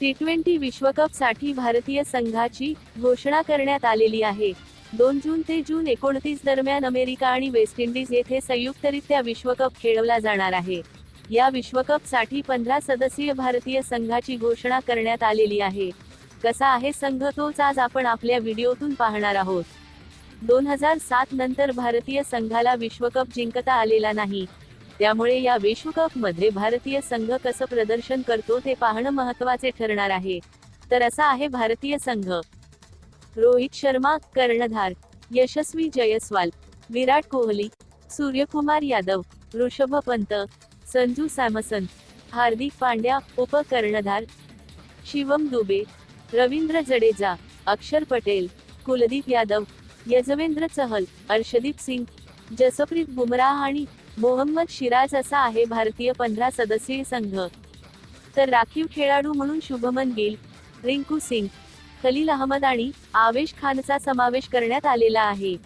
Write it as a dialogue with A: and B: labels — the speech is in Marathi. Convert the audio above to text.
A: टी ट्वेंटी विश्वकपसाठी भारतीय संघाची घोषणा करण्यात आलेली आहे. दोन जून ते जून एकोणतीस दरम्यान अमेरिका आणि वेस्ट इंडिज येथे संयुक्तरित्या विश्वकप खेळवला जाणार आहे. या विश्वकपसाठी पंधरा सदस्यीय भारतीय संघाची घोषणा करण्यात आलेली आहे. कसा आहे संघ तोच आज आपण आपल्या व्हिडिओतून पाहणार आहोत. दोन हजार सात नंतर भारतीय संघाला विश्वकप जिंकता आलेला नाही. त्यामुळे या विश्वकपमध्ये भारतीय संघ कसं प्रदर्शन करतो ते पाहणं महत्त्वाचे ठरणार आहे. तर असा आहे भारतीय संघ. रोहित शर्मा कर्णधार. यशस्वी जयस्वाल. विराट कोहली. सूर्यकुमार यादव. ऋषभ पंत. संजू सॅमसन. हार्दिक पांड्या उपकर्णधार शिवम दुबे. रवींद्र जडेजा. अक्षर पटेल. कुलदीप यादव. यजवेंद्र चहल. अर्षदीप सिंग. जसप्रीत बुमराह आणि मोहम्मद शिराज असा आहे भारतीय पंधरा सदस्यीय संघ. तर राखीव खेळाडू म्हणून शुभमन गिल रिंकू सिंग खलील अहमद आणि आवेश खानचा समावेश करण्यात आलेला आहे.